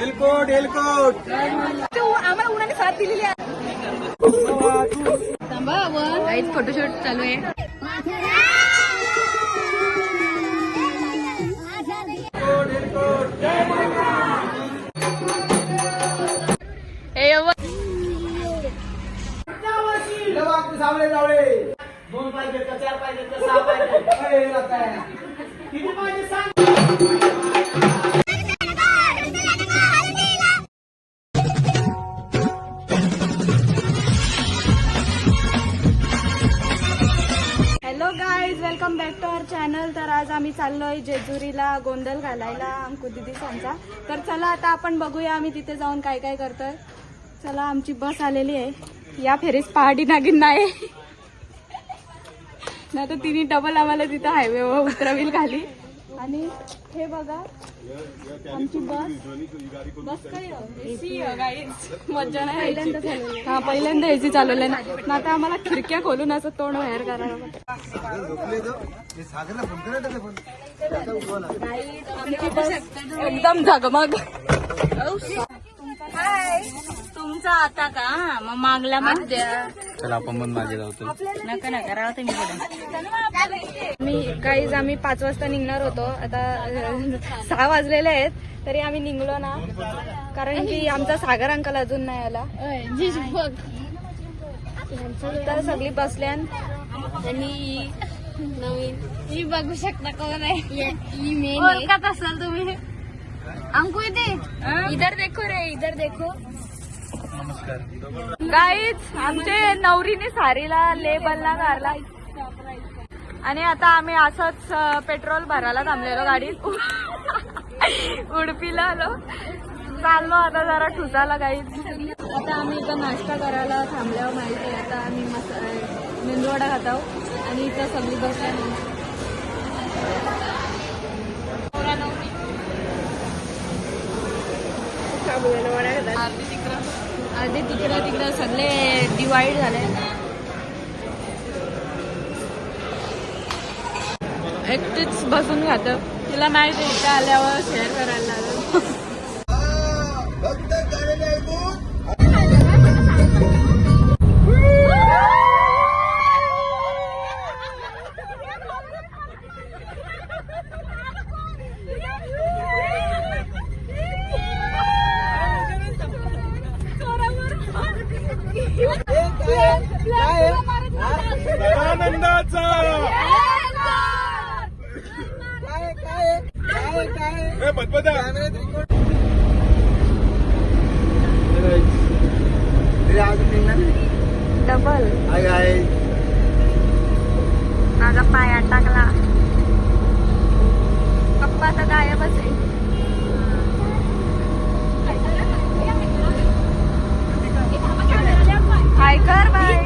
एलकोट एलकोट तू आम्हाला उन्हाने साथ दिलेली आहे. थांबा काहीच फोटोशूट चालू आहे. ए व- सावळे सावळे दोन पाहिजे का चार पाहिजे का सहा पाहिजे. किती पाहिजे सांग? Welcome back to our channel तर आज आम्ही चाललोय जेजुरीला गोंधळ घालायला अंकु दिदी सांचा तर चला आता आपण बघूया आम्ही तिथे जाऊन काय काय करतोय. चला आमची बस आलेली आहे. या फेरीस पहाडी नागिन नाही. नाही तर तिने डबल आम्हाला तिथं हायवेवर उतरवील खाली. आणि हे बघा आमची बस. बस काय एसी मज्जा नाही पहिल्यांदा हा पहिल्यांदा एसी चालवलंय ना. ना आता आम्हाला खिडक्या खोलून असं तोंड बाहेर करावं. एकदम झगमग. तुमचा आता का? मग मागला मग द्या. चला आपण पण माझे लावतो नका नका राहते मी पुढे. मी काहीच आम्ही पाच वाजता निघणार होतो. आता सहा वाजलेले आहेत तरी आम्ही निघलो ना. कारण की आमचा सागर अंकल अजून नाही आला. तर सगळी बसल्यान आणि नवीन. ही बघू शकता कोण आहे. ही मेन ओळखत असाल तुम्ही. अंकु इथे. इधर देखो रे इधर देखो. गाईच आमचे नवरीने सारीला लेबलला गारला. आणि आता आम्ही असंच पेट्रोल भरायला थांबलेलो गाडीत. उडपीला आलो. चाललो आता जरा ठुसाला गाईच आता आम्ही इथं नाश्ता करायला थांबल्यावर माहिती आहे आता आम्ही मसा मेंदूवडा खात आहोत आणि इथं सगळी बसल्या अर्धे तिकडं तिकडं सगळे डिवाइड झाले. एकटीच बसून खात. तिला माहिती आहे इथं आल्यावर शेअर करायला. डबल हाय हाय माझा पाय टाकला. पप्पा तर गायबच आहे. हाय कर बाय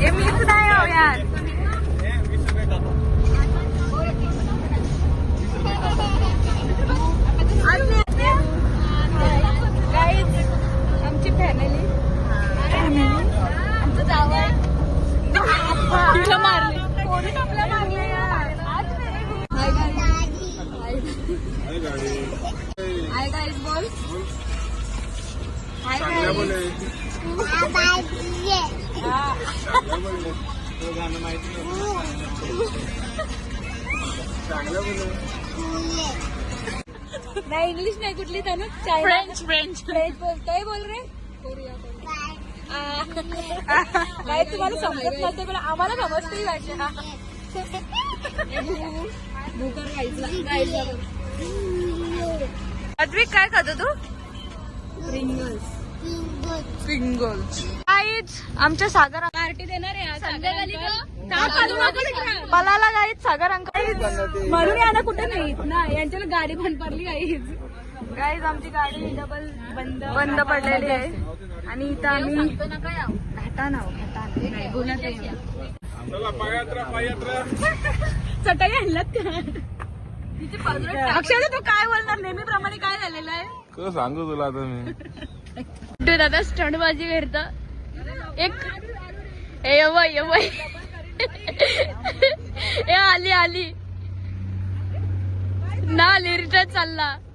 हे Oh, yeah. French French French बोल. काय बोल रे. काय तुम्हाला समजत नसते पण आम्हाला समजते ही भाषा. भूकर गाईजला अद्विक काय खातो तू? प्रिंगल्स प्रिंगल्स काहीच आमच्या सागर पार्टी देणार आहे पलाला गाईच सागर अंकल. म्हणून याला कुठे नाही ना? यांच्याला गाडी बंद पडली गाईच गाईज आमची गाडी डबल बंद बंद पडलेली आहे. आणि इथं आम्ही घाटा ना घाटा नाही बोलत आहे. चला पायात्रा पायात्रा. चटाई आणलात अक्षर तू काय बोलणार? नेहमीप्रमाणे काय झालेलं आहे? सांगू तुला आता मी? तू दादा स्टंट बाजी करता. एक ए आली आली. ना आली रिटर्न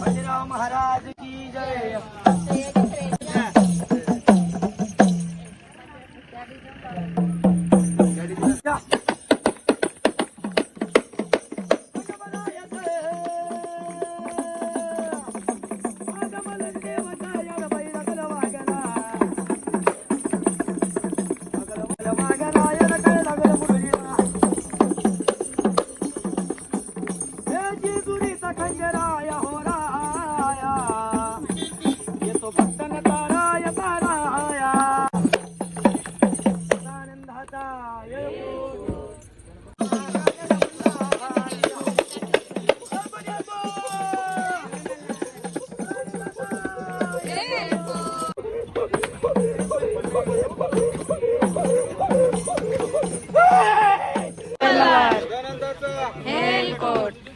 बजराव महाराज की जय Yeah. हेलकोट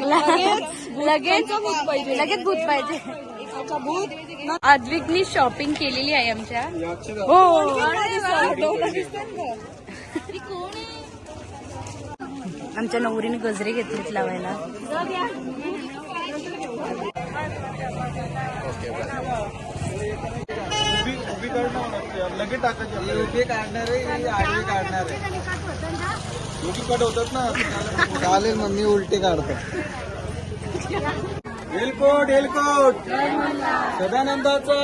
लागला. लगेच लगेच भूत पाहिजे. आद्विकनी शॉपिंग केलेली आहे आमच्या. हो आमच्या नवरीने गजरे घेतलेत लावायला. लगेच टाकायचे उभी काढणार आहे. आडवी काढणार आहे. कट होतात ना. चालेल मग मी उलटे काढतो. हेलकोट हेलकोट सदानंदाचा.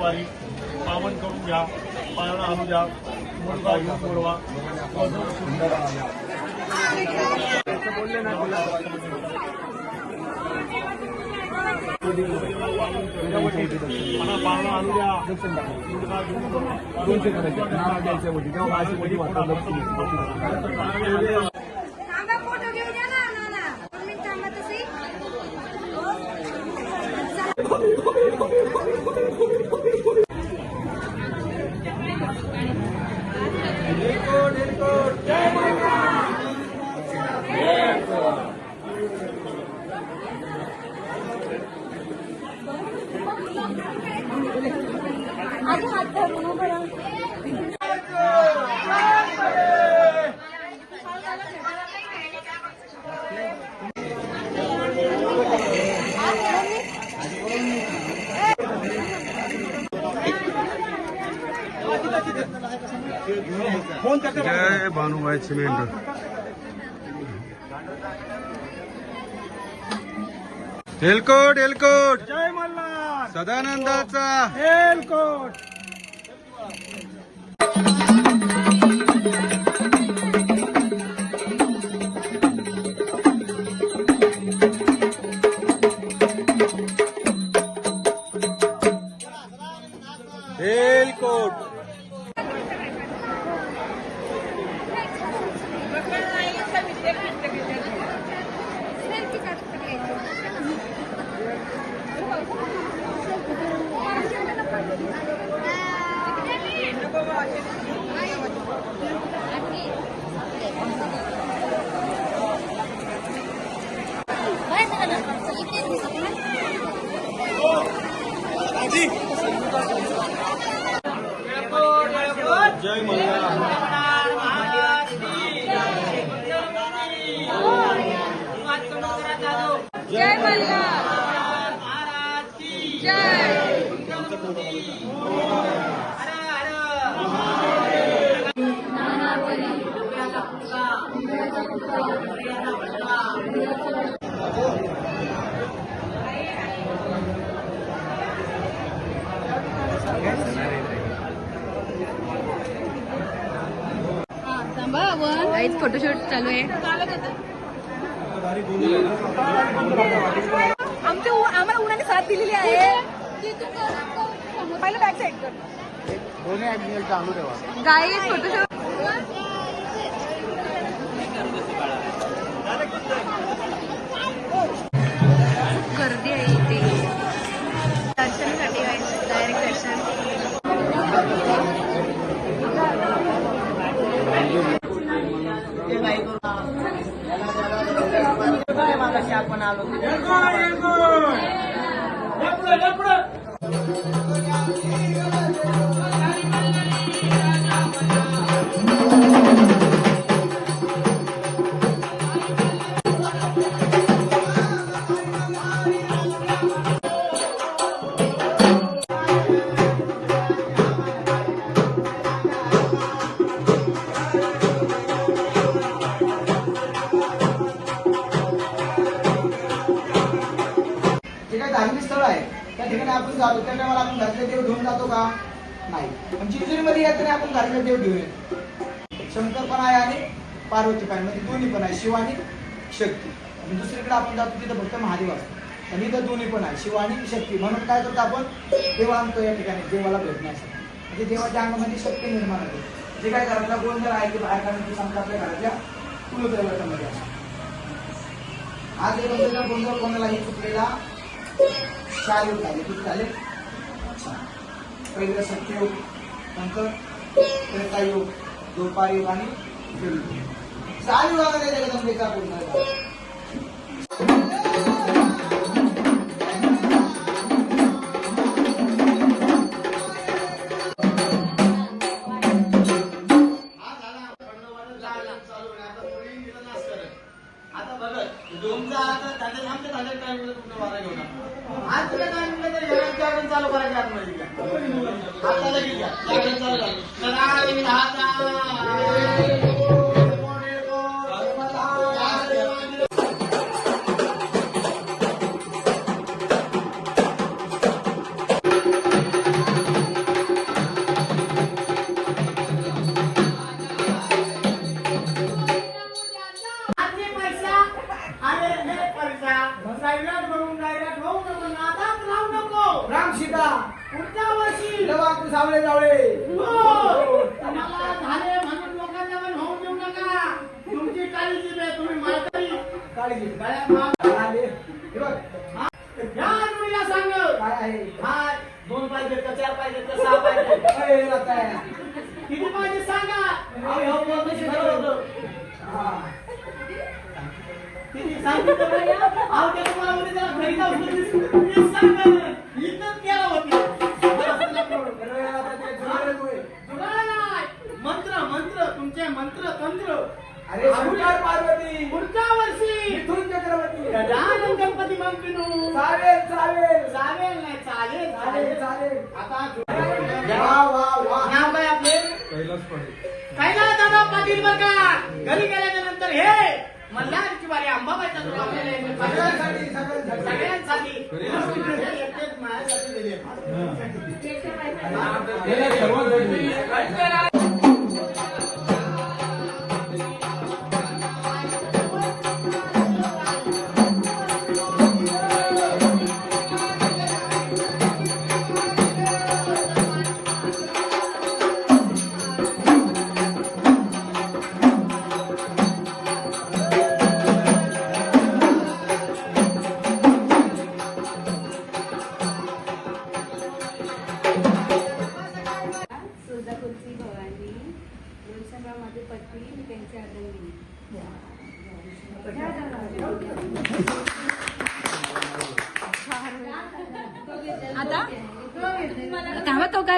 वारी पावन करून घ्या पाळणा आणू द्या मुलगा घेऊन बोलवा मला पाळणा आणू द्या मुलगा घेऊन बोलवा. थांबा फोटो घेऊ द्या ना जय भानुभाई सिमेंट। हेलकोट हेलकोट जय मल्हार। सदानंदाचा। हेलकोट हेलकोट काहीच फोटोशूट चालू आहे. आमच्या आम्हाला उन्हाने साथ दिलेली आहे. पहिलं बॅक साईड कर. दोन्ही ऍक्सिडेंट चालू ठेवा. गाईज फोटोशूट गर्दी आहे इथे. दर्शनासाठी डायरेक्ट दर्शन जे यात्रे आपण घरातले शंकर पण आहे आणि पार्वती पण म्हणजे दोन्ही पण आहे. शिव आणि शक्ती. आणि दुसरीकडे आपण जातो तिथं फक्त महादेव असतो. आणि इथं दोन्ही पण आहे. शिव आणि शक्ती. म्हणून काय करतो आपण? देव आणतो या ठिकाणी. देवाला भेटण्यासाठी म्हणजे देवाच्या अंगामध्ये शक्ती निर्माण होते. जे काय घरातला गोंधळ आहे ते बाहेर काढून सांगतात आपल्या घरातल्या कुलदैवतामध्ये असतो. आज हे गोंधळ कोणालाही चुकलेला चार योग झाले किती झाले. पहिलं सत्ययोग नंतर त्रेता योग दुपारी आणि कलियुग. चार युगामध्ये जगदंबेचा पूर्ण झाला. आता बघा तुमचा आता त्याच्या थांबते त्याच्या टायमिंगला तुमचा वारा घेऊन आज तुला टायमिंगला तरी घरात चालू करायची आतमध्ये घ्या. आता लगेच घ्या. जागरण चालू झालं. लवाक सावळे जावळे. हो, तुम्हाला झाले म्हणून लोकांना पण होऊ देऊ नका. तुमची काळजी आहे तुम्ही म्हातारी काळजी. गळ्यात माग आले. हे बघ. या तुम्ही सांग. काय आहे? हा दोन पाहिजे का चार पाहिजे का सहा पाहिजे. किती पाहिजे सांगा. हो, ठरवलं हा. किती सांगितलं तुम्हाला उद्या त्याला घरी जाऊन मंत्र तंत्र अरे शंकर पार्वती. पुढच्या वर्षी. मिथुन चक्रवर्ती. गजानन गणपती मंत्रिनू. चालेल चालेल. चालेल नाही चालेल चालेल आता वा वा वा. नाव काय आपले? कैलास दादा पाटील बर का? घरी गेल्याच्यानंतर हे मल्हारची वारी अंबाबाईचा हे सगळ्यांसाठी सगळ्यांसाठी. हे. माझ्यासाठी दिले.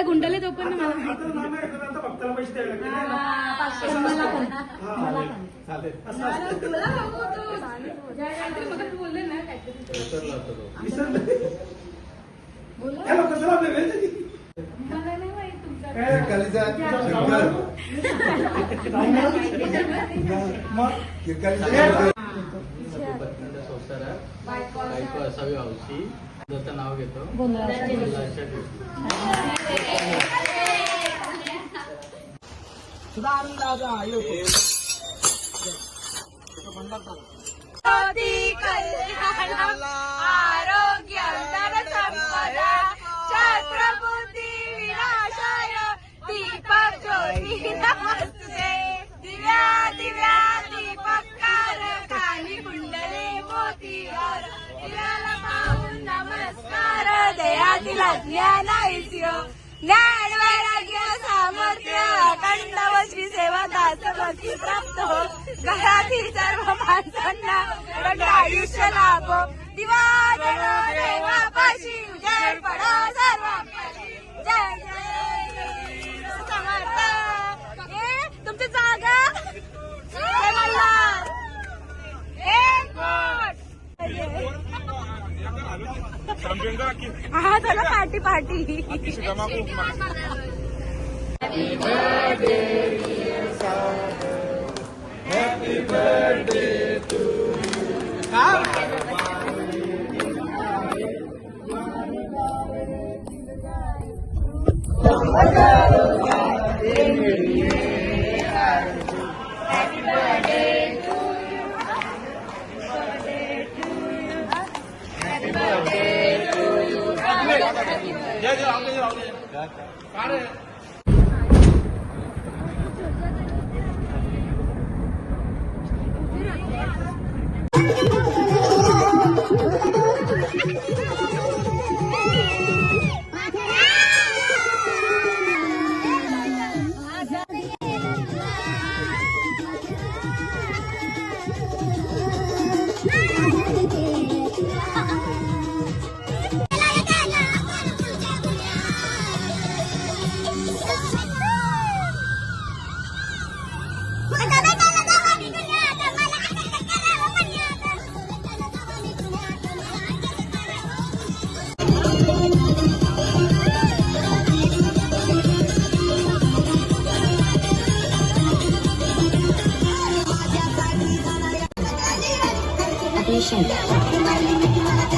काय गुंडले तो पण मला मला पण. मला पण. तुला नको तो. काहीतरी मगाशी बोलले ना काहीतरी? मला नाही माहीत तुमचं. काय? कालीचा बायको असावी. हौशी जसं नाव घेतो. कल्याणम आरोग्य संपदा छत्रपती विनाशाय दीपक ज्योती नमस्ते दिव्या दिव्या कुंडले दिव्याला पाहून नमस्कार ज्ञान ज्ञान वैराग्य सामर्थ्य अखंड व श्री सेवा दासभक्ती प्राप्त हो. घरातील सर्व माणसांना अखंड आयुष्य लाभो दिवा जळो देवापाशी जय पडो सर्व जय जय. समर्थ ए तुमची जागा? Happy birthday, dear Father. Happy birthday to you. Happy birthday to you. Happy birthday to you. Happy birthday to you. है थोड़ी मेरी